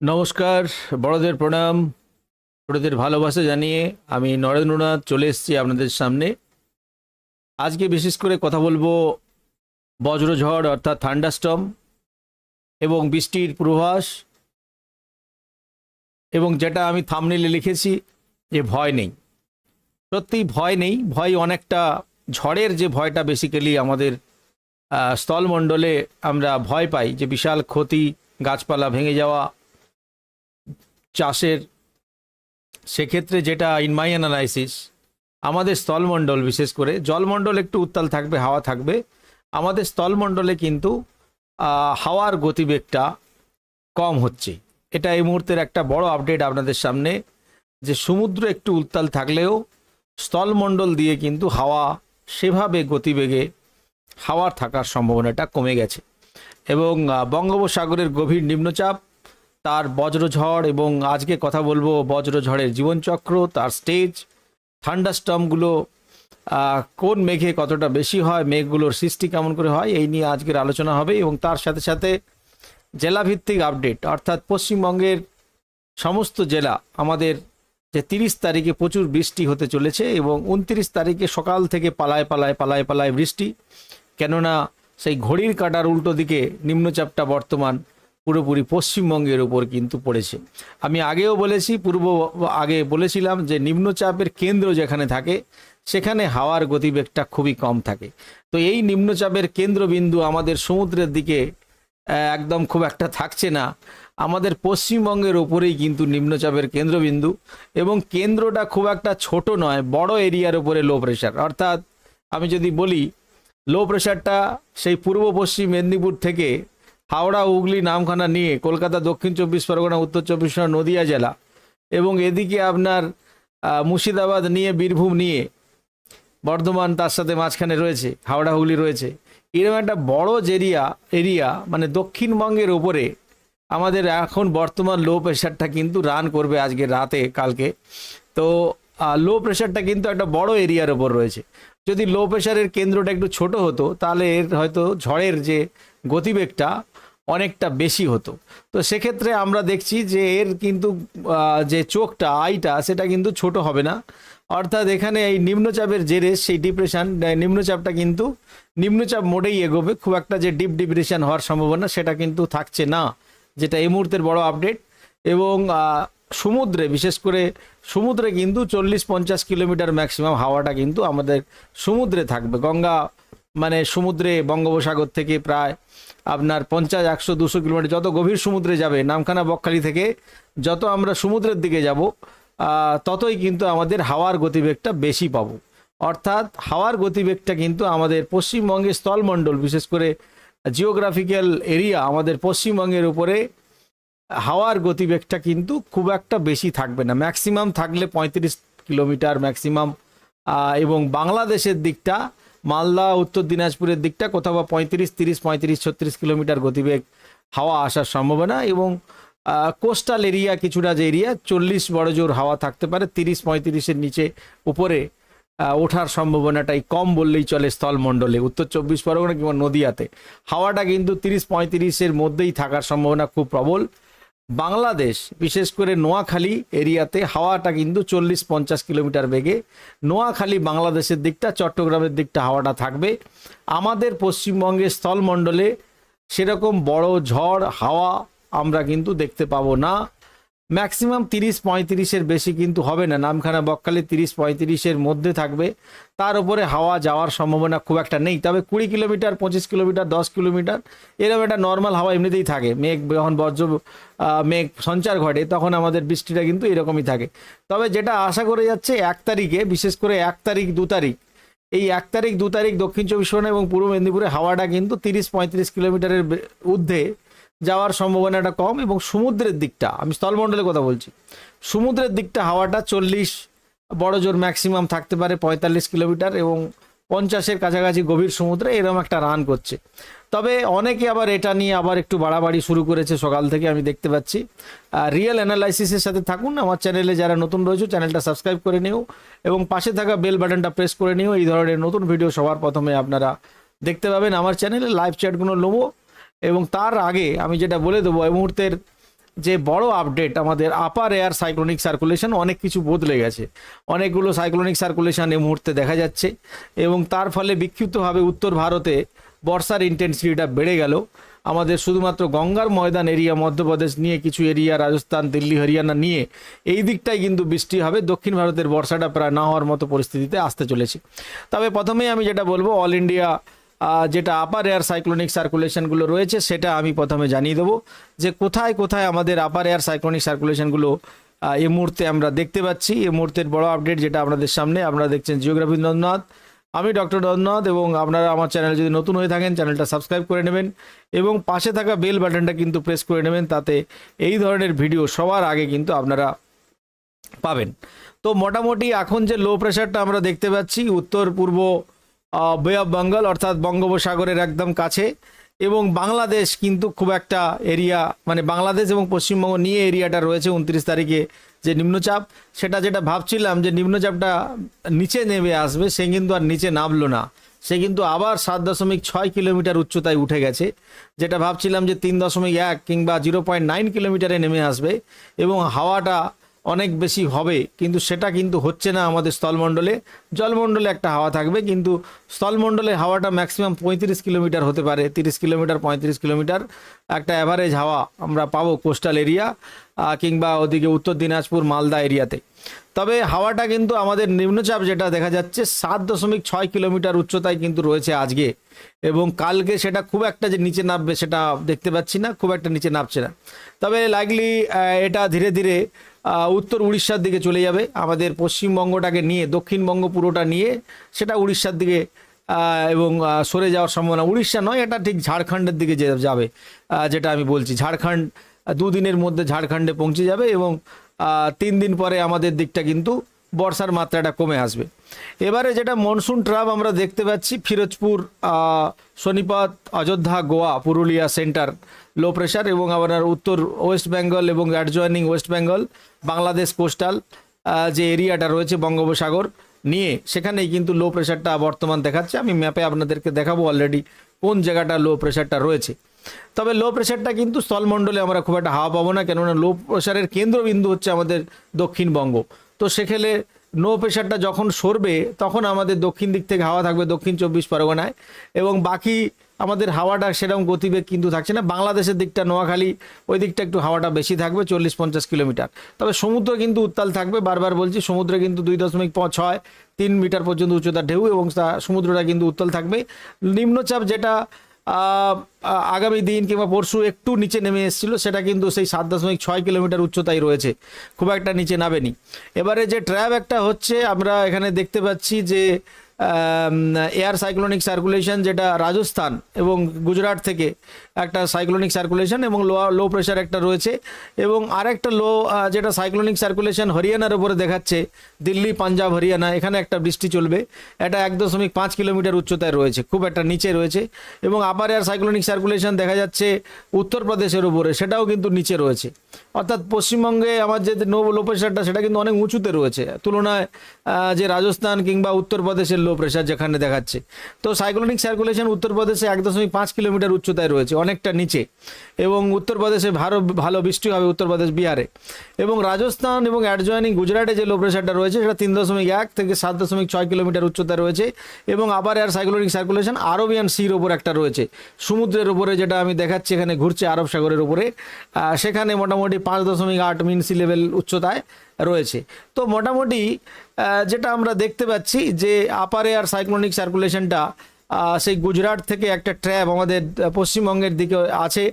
নমস্কার, বড়দের প্রণাম, ছোটদের ভালোবাসা জানিয়ে আমি নরেন্দ্রনাথ চলে এসেছি আপনাদের সামনে। আজকে বিশেষ করে কথা বলব বজ্রঝড় অর্থাৎ থান্ডাস্টম এবং বৃষ্টির পূর্বাভাস এবং যেটা আমি থামনেলে লিখেছি যে ভয় নেই। সত্যিই ভয় নেই, ভয় অনেকটা ঝড়ের যে ভয়টা বেসিক্যালি আমাদের স্থলমণ্ডলে আমরা ভয় পাই যে বিশাল ক্ষতি, গাছপালা ভেঙে যাওয়া চাষের, সেক্ষেত্রে যেটা ইন মাই অ্যানালাইসিস আমাদের স্থলমণ্ডল বিশেষ করে, জলমণ্ডল একটু উত্তাল থাকবে, হাওয়া থাকবে। আমাদের স্থলমণ্ডলে কিন্তু হাওয়ার গতিবেগটা কম হচ্ছে। এটা এই মুহূর্তের একটা বড় আপডেট আপনাদের সামনে, যে সমুদ্র একটু উত্তাল থাকলেও স্থলমণ্ডল দিয়ে কিন্তু হাওয়া সেভাবে গতিবেগে, হাওয়ার থাকার সম্ভাবনাটা কমে গেছে। এবং বঙ্গোপসাগরের গভীর নিম্নচাপ তার বজ্রঝড় এবং আজকে কথা বলব বজ্রঝড়ের জীবনচক্র, তার স্টেজ থান্ডাস্টমগুলো কোন মেঘে কতটা বেশি হয়, মেঘগুলোর সৃষ্টি কেমন করে হয়, এই নিয়ে আজকের আলোচনা হবে এবং তার সাথে সাথে জেলাভিত্তিক আপডেট অর্থাৎ পশ্চিমবঙ্গের সমস্ত জেলা, আমাদের যে তিরিশ তারিখে প্রচুর বৃষ্টি হতে চলেছে এবং উনত্রিশ তারিখে সকাল থেকে পালায় পালায় পালায় পালায় বৃষ্টি। কেননা সেই ঘড়ির কাটার উল্টো দিকে নিম্নচাপটা বর্তমান পুরোপুরি পশ্চিমবঙ্গের উপর কিন্তু পড়েছে। আমি আগেও বলেছি, পূর্ব আগে বলেছিলাম যে নিম্নচাপের কেন্দ্র যেখানে থাকে, সেখানে হাওয়ার গতিবেগটা খুবই কম থাকে। তো এই নিম্নচাপের কেন্দ্রবিন্দু আমাদের সমুদ্রের দিকে একদম খুব একটা থাকছে না। আমাদের পশ্চিমবঙ্গের ওপরেই কিন্তু নিম্নচাপের কেন্দ্রবিন্দু এবং কেন্দ্রটা খুব একটা ছোট নয়, বড় এরিয়ার উপরে লো প্রেশার অর্থাৎ আমি যদি বলি লো প্রেশারটা সেই পূর্ব পশ্চিম মেদিনীপুর থেকে হাওড়া, হুগলি, নামখানা নিয়ে কলকাতা, দক্ষিণ চব্বিশ পরগনা, উত্তর চব্বিশ পরগনা, নদিয়া জেলা এবং এদিকে আপনার মুর্শিদাবাদ নিয়ে, বীরভূম নিয়ে বর্ধমান তার সাথে মাঝখানে রয়েছে, হাওড়া, হুগলি রয়েছে। এরকম একটা বড় এরিয়া এরিয়া মানে দক্ষিণবঙ্গের ওপরে আমাদের এখন বর্তমান লো প্রেশারটা কিন্তু রান করবে আজকে রাতে, কালকে। তো লো প্রেশারটা কিন্তু একটা বড় এরিয়ার ওপর রয়েছে। যদি লো প্রেশারের কেন্দ্রটা একটু ছোট হতো, তাহলে এর হয়তো ঝড়ের যে গতিবেগটা অনেকটা বেশি হতো। তো সেক্ষেত্রে আমরা দেখছি যে এর কিন্তু যে চোখটা, আইটা, সেটা কিন্তু ছোট হবে না। অর্থাৎ এখানে এই নিম্নচাপের জেরে সেই ডিপ্রেশন নিম্নচাপটা কিন্তু নিম্নচাপ মোডেই এগোবে। খুব একটা যে ডিপ ডিপ্রেশন হওয়ার সম্ভাবনা সেটা কিন্তু থাকছে না, যেটা এই মুহূর্তের বড় আপডেট এবং সমুদ্রে, বিশেষ করে সমুদ্রে কিন্তু চল্লিশ পঞ্চাশ কিলোমিটার ম্যাক্সিমাম হাওয়াটা কিন্তু আমাদের সমুদ্রে থাকবে। গঙ্গা মানে সমুদ্রে বঙ্গোপসাগর থেকে প্রায় আপনার পঞ্চাশ, একশো, দুশো কিলোমিটার যত গভীর সমুদ্রে যাবে, নামখানা বকখালি থেকে যত আমরা সমুদ্রের দিকে যাব ততই কিন্তু আমাদের হাওয়ার গতিবেগটা বেশি পাবো। অর্থাৎ হাওয়ার গতিবেগটা কিন্তু আমাদের পশ্চিমবঙ্গের স্থলমণ্ডল, বিশেষ করে জিওগ্রাফিক্যাল এরিয়া আমাদের পশ্চিমবঙ্গের উপরে হাওয়ার গতিবেগটা কিন্তু খুব একটা বেশি থাকবে না। ম্যাক্সিমাম থাকলে পঁয়ত্রিশ কিলোমিটার ম্যাক্সিমাম এবং বাংলাদেশের দিকটা মালদা, উত্তর দিনাজপুরের দিকটা কোথাও বা পঁয়ত্রিশ, তিরিশ, পঁয়ত্রিশ, ছত্রিশ কিলোমিটার গতিবেগ হাওয়া আসার সম্ভাবনা এবং কোস্টাল এরিয়া কিছুটা যে এরিয়া চল্লিশ বড় জোর হাওয়া থাকতে পারে, তিরিশ, পঁয়ত্রিশের নিচে উপরে ওঠার সম্ভাবনাটাই কম বললেই চলে স্থলমণ্ডলে। উত্তর চব্বিশ পরগনা কিংবা নদিয়াতে। হাওয়াটা কিন্তু তিরিশ, পঁয়ত্রিশের মধ্যেই থাকার সম্ভাবনা খুব প্রবল। বাংলাদেশ, বিশেষ করে নোয়াখালী এরিয়াতে হাওয়াটা কিন্তু চল্লিশ পঞ্চাশ কিলোমিটার বেগে। নোয়াখালী বাংলাদেশের দিকটা, চট্টগ্রামের দিকটা হাওয়াটা থাকবে। আমাদের পশ্চিমবঙ্গের স্থলমণ্ডলে সেরকম বড় ঝড়, হাওয়া আমরা কিন্তু দেখতে পাবো না। ম্যাক্সিমাম তিরিশ পঁয়ত্রিশের বেশি কিন্তু হবে না। নামখানা বকখালি তিরিশ পঁয়ত্রিশের মধ্যে থাকবে। তার উপরে হাওয়া যাওয়ার সম্ভাবনা খুব একটা নেই। তবে কুড়ি কিলোমিটার, পঁচিশ কিলোমিটার, দশ কিলোমিটার, এরকম একটা নর্মাল হাওয়া এমনিতেই থাকে। মেঘ, যখন বজ্র মেঘ সঞ্চার ঘটে, তখন আমাদের বৃষ্টিটা কিন্তু এরকমই থাকে। তবে যেটা আশা করে যাচ্ছে, এক তারিখে, বিশেষ করে এক তারিখ, দু তারিখ, এই এক তারিখ, দু তারিখ দক্ষিণ চব্বিশ পরগনা এবং পূর্ব মেদিনীপুরে হাওয়াটা কিন্তু তিরিশ পঁয়ত্রিশ কিলোমিটারের ঊর্ধ্বে যাওয়ার সম্ভাবনাটা কম এবং সমুদ্রের দিকটা, আমি স্থলমণ্ডলের কথা বলছি, সমুদ্রের দিকটা হাওয়াটা চল্লিশ বড় জোর ম্যাক্সিমাম থাকতে পারে পঁয়তাল্লিশ কিলোমিটার এবং পঞ্চাশের কাছাকাছি গভীর সমুদ্রে এরকম একটা রান করছে। তবে অনেকে আবার এটা নিয়ে আবার একটু বাড়াবাড়ি শুরু করেছে সকাল থেকে, আমি দেখতে পাচ্ছি। রিয়েল অ্যানালাইসিসের সাথে থাকুন, আমার চ্যানেলে যারা নতুন রয়েছে চ্যানেলটা সাবস্ক্রাইব করে নিও এবং পাশে থাকা বেল বাটনটা প্রেস করে নিও। এই ধরনের নতুন ভিডিও সবার প্রথমে আপনারা দেখতে পাবেন। আমার চ্যানেলে লাইভ চ্যাটগুলো নেব এবং তার আগে আমি যেটা বলে দেবো, এই মুহূর্তের যে বড় আপডেট আমাদের আপার এয়ার সাইক্লোনিক সার্কুলেশন অনেক কিছু বদলে গেছে। অনেকগুলো সাইক্লোনিক সার্কুলেশন এই মুহূর্তে দেখা যাচ্ছে এবং তার ফলে বিক্ষিপ্তভাবে উত্তর ভারতে বর্ষার ইন্টেন্সিটিটা বেড়ে গেল। আমাদের শুধুমাত্র গঙ্গার ময়দান এরিয়া মধ্যপ্রদেশ নিয়ে কিছু এরিয়া রাজস্থান, দিল্লি, হরিয়ানা নিয়ে এই দিকটাই কিন্তু বৃষ্টি হবে। দক্ষিণ ভারতের বর্ষাটা প্রায় না হওয়ার মতো পরিস্থিতিতে আসতে চলেছে। তবে প্রথমেই আমি যেটা বলব অল ইন্ডিয়া যেটা আপার এয়ার সাইক্লোনিক সার্কুলেশনগুলো রয়েছে, সেটা আমি প্রথমে জানিয়ে দেবো যে কোথায় কোথায় আমাদের আপার এয়ার সাইক্লোনিক সার্কুলেশনগুলো এই মুহূর্তে আমরা দেখতে পাচ্ছি। এই মুহূর্তের বড় আপডেট যেটা আপনাদের সামনে, আপনারা দেখছেন জিওগ্রাফি নন্দনাথ। আমি ডক্টর রবীন্দ্রনাথ এবং আপনারা আমার চ্যানেল যদি নতুন হয়ে থাকেন, চ্যানেলটা সাবস্ক্রাইব করে নেবেন এবং পাশে থাকা বেল বাটনটা কিন্তু প্রেস করে নেবেন, তাতে এই ধরনের ভিডিও সবার আগে কিন্তু আপনারা পাবেন। তো মোটামুটি এখন যে লো প্রেশারটা আমরা দেখতে পাচ্ছি উত্তর পূর্ব বে অফ বেঙ্গল অর্থাৎ বঙ্গোপসাগরের একদম কাছে। এবং বাংলাদেশ কিন্তু খুব একটা এরিয়া মানে বাংলাদেশ এবং পশ্চিমবঙ্গ নিয়ে এরিয়াটা রয়েছে উনত্রিশ তারিখে যে নিম্নচাপ। সেটা যেটা ভাবছিলাম যে নিম্নচাপটা নিচে নেমে আসবে, সে কিন্তু আর নিচে নামলো না। সে কিন্তু আবার সাত দশমিক ছয় কিলোমিটার উচ্চতায় উঠে গেছে। যেটা ভাবছিলাম যে তিন দশমিক এক কিংবা জিরো পয়েন্ট নাইন কিলোমিটারে নেমে আসবে। এবং হাওয়াটা অনেক বেশি হবে, কিন্তু সেটা কিন্তু হচ্ছে না আমাদের স্থলমণ্ডলে। জলমণ্ডলে একটা হাওয়া থাকবে, কিন্তু স্থলমণ্ডলে হাওয়াটা ম্যাক্সিমাম পঁয়ত্রিশ কিলোমিটার হতে পারে, তিরিশ কিলোমিটার, পঁয়ত্রিশ কিলোমিটার। একটা অ্যাভারেজ হাওয়া আমরা পাবো কোস্টাল এরিয়া কিংবা ওদিকে উত্তর দিনাজপুর, মালদা এরিয়াতে। তবে হাওয়াটা কিন্তু আমাদের নিম্নচাপ যেটা দেখা যাচ্ছে, সাত দশমিক ছয় কিলোমিটার উচ্চতায় কিন্তু রয়েছে আজকে। এবং কালকে সেটা খুব একটা যে নিচে নামবে সেটা দেখতে পাচ্ছি না, খুব একটা নিচে নামছে না। তবে লাইকলি এটা ধীরে ধীরে উত্তর উড়িষ্যার দিকে চলে যাবে। আমাদের পশ্চিমবঙ্গটাকে নিয়ে, দক্ষিণবঙ্গ পুরোটা নিয়ে, সেটা উড়িষ্যার দিকে এবং সরে যাওয়ার সম্ভাবনা। উড়িষ্যা নয়, এটা ঠিক ঝাড়খণ্ডের দিকে যাবে যেটা আমি বলছি। ঝাড়খণ্ড দুদিনের মধ্যে ঝাড়খণ্ডে পৌঁছে যাবে এবং তিন দিন পরে আমাদের দিকটা কিন্তু বর্ষার মাত্রাটা কমে আসবে। এবারে যেটা মনসুন ট্রাপ আমরা দেখতে পাচ্ছি, Firozpur Sonipat Ayodhya, Goa, Purulia centre, low pressure এবং আপনার উত্তর ওয়েস্ট বেঙ্গল এবং adjoining west Bengal Bangladesh coastal যে এরিয়াটা রয়েছে বঙ্গোপসাগর, নিয়ে সেখানেই কিন্তু লো প্রেশারটা বর্তমান দেখাচ্ছে। আমি ম্যাপে আপনাদেরকে দেখাবো অলরেডি কোন জায়গাটা লো প্রেশারটা রয়েছে। তবে লো প্রেশারটা কিন্তু স্থলমণ্ডলে আমরা খুব একটা হাওয়া পাবো না, কেননা লো প্রেশারের কেন্দ্রবিন্দু হচ্ছে আমাদের দক্ষিণবঙ্গ। তো সেখানে নো প্রেশারটা যখন সরবে, তখন আমাদের দক্ষিণ দিক থেকে হাওয়া থাকবে দক্ষিণ চব্বিশ পরগনায়। এবং বাকি আমাদের হাওয়াটা সেরকম গতিবেগ কিন্তু থাকছে না। বাংলাদেশের দিকটা নোয়াখালী, ওই দিকটা একটু হাওয়াটা বেশি থাকবে চল্লিশ পঞ্চাশ কিলোমিটার। তবে সমুদ্র কিন্তু উত্তাল থাকবে, বারবার বলছি, সমুদ্রে কিন্তু দুই দশমিক ছয়, তিন মিটার পর্যন্ত উচ্চতা ঢেউ এবং সমুদ্রটা কিন্তু উত্তাল থাকবে। নিম্নচাপ যেটা আগামী দিন কিংবা পরশু একটু নিচে নেমে এসেছিল, সেটা কিন্তু সেই সাত দশমিক ছয় কিলোমিটার উচ্চতায় রয়েছে। খুব একটা নিচে নামেনি। এবারে যে ট্র্যাপ একটা হচ্ছে, আমরা এখানে দেখতে পাচ্ছি যে এয়ার সাইক্লোনিক সার্কুলেশন যেটা রাজস্থান এবং গুজরাট থেকে একটা সাইক্লোনিক সার্কুলেশন এবং লো লো প্রেশার একটা রয়েছে এবং আরেকটা লো যেটা সাইক্লোনিক সার্কুলেশন হরিয়ানার উপরে দেখাচ্ছে, দিল্লি, পাঞ্জাব, হরিয়ানা, এখানে একটা বৃষ্টি চলবে। এটা এক দশমিক পাঁচ কিলোমিটার উচ্চতায় রয়েছে, খুব একটা নিচে রয়েছে এবং আপার এয়ার সাইক্লোনিক সার্কুলেশন দেখা যাচ্ছে উত্তরপ্রদেশের উপরে, সেটাও কিন্তু নিচে রয়েছে। অর্থাৎ পশ্চিমবঙ্গে আমার যে নো লো প্রেশারটা সেটা কিন্তু অনেক উঁচুতে রয়েছে। তুলনায় যে রাজস্থান কিংবা উত্তরপ্রদেশের লো প্রেশার যেখানে দেখাচ্ছে। তো সাইক্লোনিক সার্কুলেশন উত্তরপ্রদেশে এক দশমিক পাঁচ কিলোমিটার উচ্চতায় রয়েছে, অনেকটা নিচে। এবং উত্তরপ্রদেশে ভালো ভালো বৃষ্টি হবে উত্তরপ্রদেশ বিহারে। এবং রাজস্থান এবং অ্যাডজয়নিং গুজরাটে যে লো প্রেশারটা রয়েছে, সেটা তিন দশমিক এক থেকে সাত দশমিক ছয় কিলোমিটার উচ্চতায় রয়েছে। এবং আবার এয়ার সাইক্লোনিক সার্কুলেশন আরবিয়ান সির ওপর একটা রয়েছে। সমুদ্রের উপরে যেটা আমি দেখাচ্ছি, এখানে ঘুরছে আরব সাগরের উপরে সেখানে মোটামুটি পাঁচ দশমিক আট মিন সি লেভেল উচ্চতায় রয়েছে। তো মোটামুটি যেটা আমরা দেখতে পাচ্ছি যে আপার এয়ার সাইক্লোনিক সার্কুলেশনটা সেই গুজরাট থেকে একটা ট্র্যাপ আমাদের পশ্চিমবঙ্গের দিকে আছে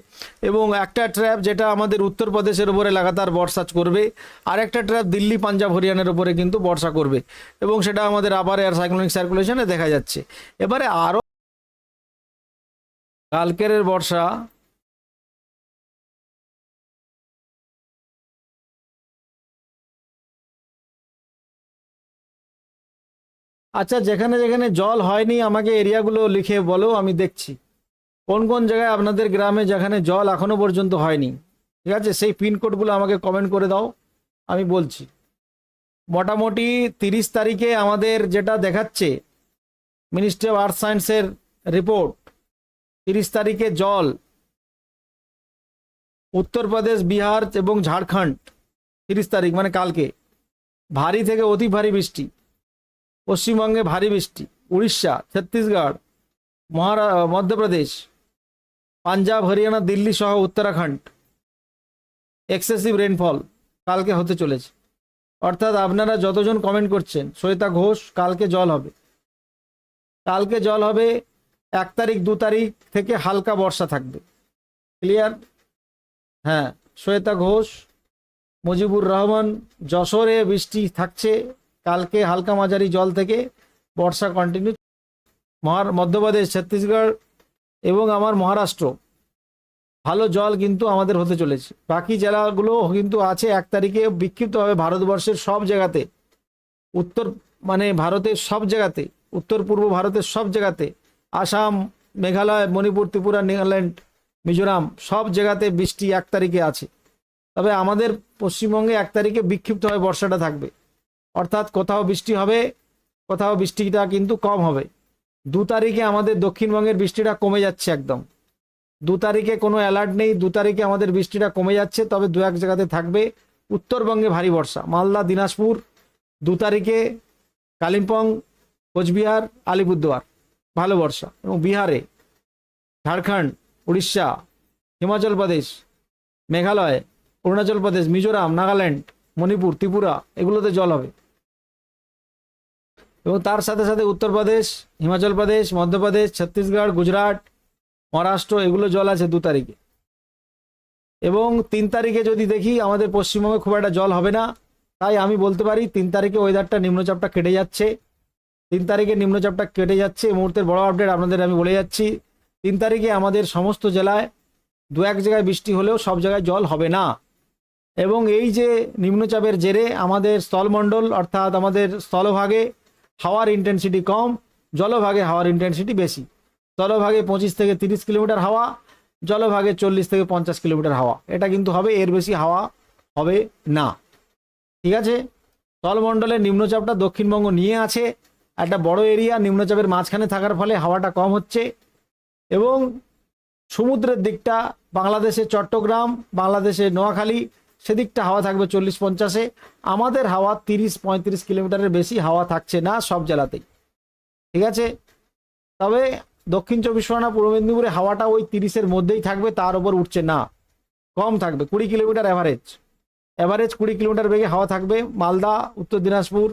এবং একটা ট্র্যাপ যেটা আমাদের উত্তরপ্রদেশের উপরে লাগাতার বর্ষা করবে আর একটা ট্র্যাপ দিল্লি, পাঞ্জাব, হরিয়ানার উপরে কিন্তু বর্ষা করবে এবং সেটা আমাদের আবার এয়ার সাইক্লোনিক সার্কুলেশনে দেখা যাচ্ছে। এবারে আরও কালকের বর্ষা আচ্ছা যেখানে যেখানে জল হয়নি, আমাকে এরিয়াগুলো লিখে বলো, আমি দেখছি। কোন কোন জায়গায় আপনাদের গ্রামে যেখানে জল এখনও পর্যন্ত হয়নি? ঠিক আছে, সেই পিনকোডগুলো আমাকে কমেন্ট করে দাও, আমি বলছি। মোটামুটি তিরিশ তারিখে আমাদের যেটা দেখাচ্ছে মিনিস্ট্রি অফ আর্থ সায়েন্সের রিপোর্ট তিরিশ তারিখে জল উত্তরপ্রদেশ বিহার এবং ঝাড়খণ্ড, তিরিশ তারিখ মানে কালকে। ভারী থেকে অতি ভারী বৃষ্টি। পশ্চিমবঙ্গে ভারী বৃষ্টি, উড়িষ্যা, ছত্তিশগড়, মহারা মধ্যপ্রদেশ, পাঞ্জাব, হরিয়ানা, দিল্লি সহ উত্তরাখণ্ড। এক্সেসিভ রেনফল কালকে হতে চলেছে। অর্থাৎ আপনারা যতজন কমেন্ট করছেন, শ্বেতা ঘোষ, কালকে জল হবে। কালকে জল হবে এক তারিখ, দু তারিখ থেকে হালকা বর্ষা থাকবে। ক্লিয়ার হ্যাঁ শ্বেতা ঘোষ, মুজিবুর রহমান, যশোরে বৃষ্টি থাকছে। কালকে হালকা মাঝারি জল থেকে বর্ষা কন্টিনিউ মহার মধ্যপ্রদেশ, ছত্তিশগড় এবং আমার মহারাষ্ট্র। ভালো জল কিন্তু আমাদের হতে চলেছে। বাকি জেলাগুলো কিন্তু আছে এক তারিখে বিক্ষিপ্তভাবে ভারতবর্ষের সব জায়গাতে। উত্তর মানে ভারতের সব জায়গাতে, উত্তর পূর্ব ভারতের সব জায়গাতে, আসাম, মেঘালয়, মণিপুর, ত্রিপুরা, নাগাল্যান্ড, মিজোরাম সব জায়গাতে বৃষ্টি এক তারিখে আছে। তবে আমাদের পশ্চিমবঙ্গে এক তারিখে বিক্ষিপ্তভাবে বর্ষাটা থাকবে। অর্থাৎ কোথাও বৃষ্টি হবে, কোথাও বৃষ্টিটা কিন্তু কম হবে। দু তারিখে আমাদের দক্ষিণবঙ্গের বৃষ্টিটা কমে যাচ্ছে একদম। দু তারিখে কোনো অ্যালার্ট নেই, দু তারিখে আমাদের বৃষ্টিটা কমে যাচ্ছে, তবে দু এক জায়গাতে থাকবে। উত্তরবঙ্গে ভারী বর্ষা, মালদা, দিনাজপুর, দু তারিখে কালিম্পং, কোচবিহার, আলিপুরদুয়ার, ভালো বর্ষা। এবং বিহারে ঝাড়খণ্ড, উড়িষ্যা, হিমাচল প্রদেশ, মেঘালয়, অরুণাচল প্রদেশ, মিজোরাম, নাগাল্যান্ড, মণিপুর, ত্রিপুরা, এগুলোতে জল হবে। এবং তার সাথে সাথে উত্তরপ্রদেশ, হিমাচল প্রদেশ, মধ্যপ্রদেশ, ছত্তিশগড়, গুজরাট, মহারাষ্ট্র, এগুলো জল আছে দু তারিখে। এবং তিন তারিখে যদি দেখি আমাদের পশ্চিমবঙ্গে খুব একটা জল হবে না, তাই আমি বলতে পারি তিন তারিখে ওয়েদারটা নিম্নচাপটা কেটে যাচ্ছে। তিন তারিখে নিম্নচাপটা কেটে যাচ্ছে, এই মুহূর্তের বড় আপডেট আপনাদের আমি বলে যাচ্ছি। তিন তারিখে আমাদের সমস্ত জেলায় দু এক জায়গায় বৃষ্টি হলেও সব জায়গায় জল হবে না। এবং এই যে নিম্নচাপের জেরে আমাদের স্থলমণ্ডল অর্থাৎ আমাদের স্থলভাগে হাওয়ার ইন্টেন্সিটি কম, জলভাগে হাওয়ার ইন্টেন্সিটি বেশি। জলভাগে পঁচিশ থেকে তিরিশ কিলোমিটার হাওয়া, জলভাগে চল্লিশ থেকে পঞ্চাশ কিলোমিটার হাওয়া। এটা কিন্তু হবে, এর বেশি হাওয়া হবে না। ঠিক আছে? স্থলমণ্ডলের নিম্নচাপটা দক্ষিণবঙ্গ নিয়ে আছে। একটা বড় এরিয়া নিম্নচাপের মাঝখানে থাকার ফলে হাওয়াটা কম হচ্ছে। এবং সমুদ্রের দিকটা, বাংলাদেশের চট্টগ্রাম, বাংলাদেশের নোয়াখালী সেদিকটা হাওয়া থাকবে চল্লিশ পঞ্চাশে। আমাদের হাওয়া তিরিশ পঁয়ত্রিশ কিলোমিটারের বেশি হাওয়া থাকছে না সব জেলাতেই। ঠিক আছে? তবে দক্ষিণ চব্বিশ পরগনা, পূর্ব মেদিনীপুরে হাওয়াটা ওই তিরিশের মধ্যেই থাকবে, তার উপর উঠছে না। কম থাকবে, কুড়ি কিলোমিটার অ্যাভারেজ অ্যাভারেজ কুড়ি কিলোমিটার বেগে হাওয়া থাকবে। মালদা, উত্তর দিনাজপুর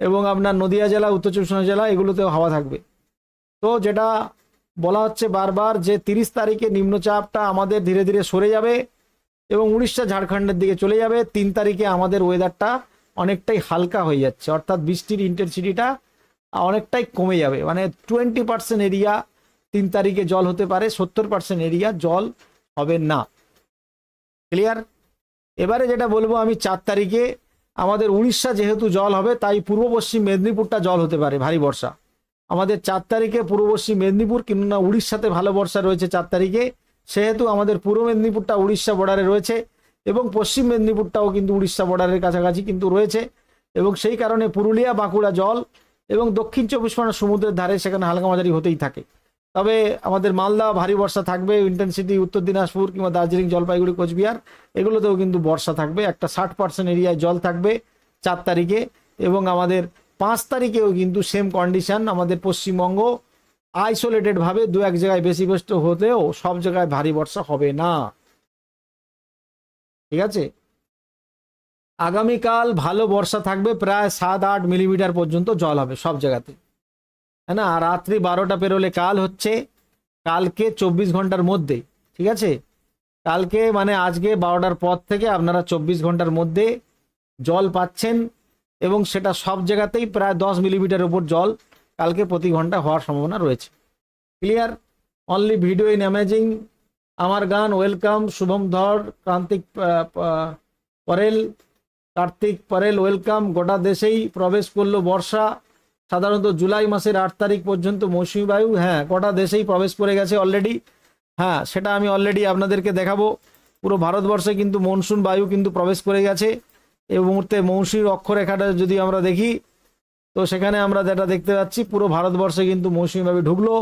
এবং আপনার নদিয়া জেলা, উত্তর চব্বিশ পরগনা জেলা, এগুলোতেও হাওয়া থাকবে। তো যেটা বলা হচ্ছে বারবার যে তিরিশ তারিখে নিম্নচাপটা আমাদের ধীরে ধীরে সরে যাবে। এবং উড়িষ্যা ঝাড়খণ্ডের দিকে চলে যাবে। তিন তারিখে আমাদের ওয়েদারটা অনেকটাই হালকা হয়ে যাচ্ছে। অর্থাৎ বৃষ্টির ইন্টেন্সিটিটা অনেকটাই কমে যাবে। মানে টোয়েন্টি পার্সেন্ট এরিয়া তিন তারিখে জল হতে পারে, সত্তর পার্সেন্ট এরিয়া জল হবে না। ক্লিয়ার এবারে যেটা বলব, আমি চার তারিখে আমাদের উড়িষ্যা যেহেতু জল হবে, তাই পূর্ব পশ্চিম মেদিনীপুরটা জল হতে পারে, ভারী বর্ষা। আমাদের চার তারিখে পূর্ব পশ্চিম মেদিনীপুর কিংবা উড়িষ্যাতে ভালো বর্ষা রয়েছে চার তারিখে। সেহেতু আমাদের পূর্ব মেদিনীপুরটা উড়িষ্যা বর্ডারে রয়েছে এবং পশ্চিম মেদিনীপুরটাও কিন্তু উড়িষ্যা বর্ডারের কাছাকাছি কিন্তু রয়েছে এবং সেই কারণে পুরুলিয়া, বাঁকুড়া জল এবং দক্ষিণ চব্বিশ পরগনা সমুদ্রের ধারে সেখানে হালকা মাঝারি হতেই থাকে। তবে আমাদের মালদা ভারী বর্ষা থাকবে, ইন্টেন্সিটি উত্তর দিনাজপুর কিংবা দার্জিলিং, জলপাইগুড়ি, কোচবিহার এগুলোতেও কিন্তু বর্ষা থাকবে। একটা ষাট পার্সেন্ট এরিয়ায় জল থাকবে চার তারিখে এবং আমাদের পাঁচ তারিখেও কিন্তু সেম কন্ডিশন আমাদের পশ্চিমবঙ্গ আইসোলেটেড ভাবে দু এক জায়গায় বেশি বেষ্ট হতেও সব জায়গায় ভারী বর্ষা হবে না। ঠিক আছে? আগামীকাল ভালো বর্ষা থাকবে, প্রায় সাত আট মিলিমিটার পর্যন্ত জল হবে সব জায়গাতে। হ্যাঁ না? রাত্রি বারোটা পেরোলে কাল হচ্ছে, কালকে চব্বিশ ঘণ্টার মধ্যে, ঠিক আছে? কালকে মানে আজকে বারোটার পর থেকে আপনারা চব্বিশ ঘণ্টার মধ্যে জল পাচ্ছেন এবং সেটা সব জায়গাতেই প্রায় দশ মিলিমিটার উপর জল কালকে প্রতি ঘণ্টা হওয়ার সম্ভাবনা রয়েছে। Clear only video in amazing আমার গান ওয়েলকাম শুভম ধর, ক্রান্তিক পরেল, কার্তিক পরেল ওয়েলকাম গোটা দেশেই প্রবেশ করল বর্ষা। সাধারণত জুলাই মাসের আট তারিখ পর্যন্ত মৌসুমী বায়ু হ্যাঁ গোটা দেশেই প্রবেশ করে গেছে অলরেডি হ্যাঁ সেটা আমি অলরেডি আপনাদেরকে দেখাবো। পুরো ভারতবর্ষে কিন্তু মনসুন বায়ু কিন্তু প্রবেশ করে গেছে। এই মুহূর্তে মৌসুমীর অক্ষরেখাটা যদি আমরা দেখি তো সেখানে আমরা যেটা দেখতে পাচ্ছি পুরো ভারতবর্ষে কিন্তু মৌসুমিভাবে ঢুকলো।